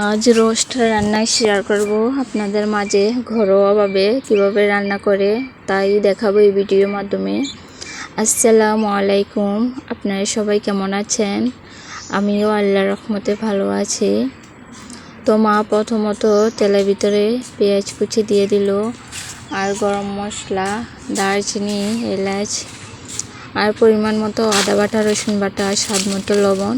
আজ রোস্ট রান্না শেয়ার করব আপনাদের মাঝে ঘরোয়াভাবে কীভাবে রান্না করে তাই দেখাবো এই ভিডিওর মাধ্যমে। আসসালামু আলাইকুম, আপনারা সবাই কেমন আছেন? আমিও আল্লাহ রহমতে ভালো আছি। তো মা প্রথমত তেলের ভিতরে পেঁয়াজ কুচি দিয়ে দিল আর গরম মশলা, দারচিনি, এলাচ আর পরিমাণ মতো আদা বাটা, রসুন বাটা, স্বাদ মতো লবণ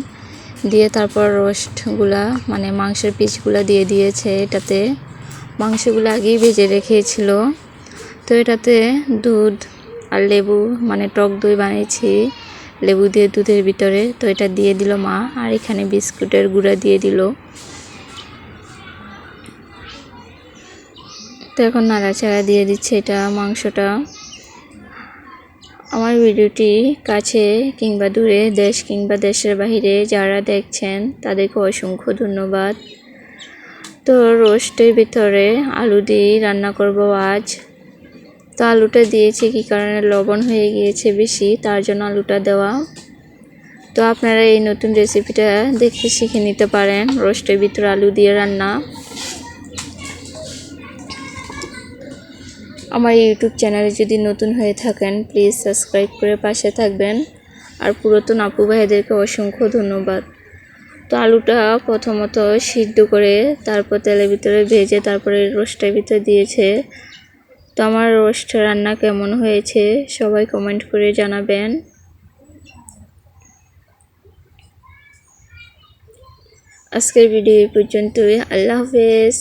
দিয়ে তারপর রোস্টগুলা মানে মাংসের পিসগুলো দিয়ে দিয়েছে এটাতে। মাংসগুলো আগেই ভেজে রেখেছিল। তো এটাতে দুধ আর লেবু মানে টক দই বানিয়েছি, লেবু দিয়ে দুধের ভিতরে। তো এটা দিয়ে দিল মা, আর এখানে বিস্কুটের গুঁড়া দিয়ে দিল। তো এখন নাড়াচাড়া দিয়ে দিচ্ছে এটা মাংসটা। আমার ভিডিওটি কাছে কিংবা দূরে দেশ কিংবা দেশের বাহিরে যারা দেখছেন, তাদেরকে অসংখ্য ধন্যবাদ। তো রোস্টের ভিতরে আলু দিয়ে রান্না করব আজ। তো আলুটা দিয়েছি, কি কারণে? লবণ হয়ে গিয়েছে বেশি, তার জন্য আলুটা দেওয়া। তো আপনারা এই নতুন রেসিপিটা দেখে শিখে নিতে পারেন, রোস্টের ভিতরে আলু দিয়ে রান্না। আমার ইউটিউব চ্যানেলে যদি নতুন হয়ে থাকেন প্লিজ সাবস্ক্রাইব করে পাশে থাকবেন। আর পুরাতন আপু ভাইদেরকে অসংখ্য ধন্যবাদ। তো আলুটা প্রথমত সিদ্ধ করে তারপর তেলের ভিতরে ভেজে তারপরে রোস্টের ভিতরে দিয়েছে। তো আমার রোস্ট রান্না কেমন হয়েছে সবাই কমেন্ট করে জানাবেন। আজকের ভিডিও এই পর্যন্তই। আল্লাহ হাফেজ।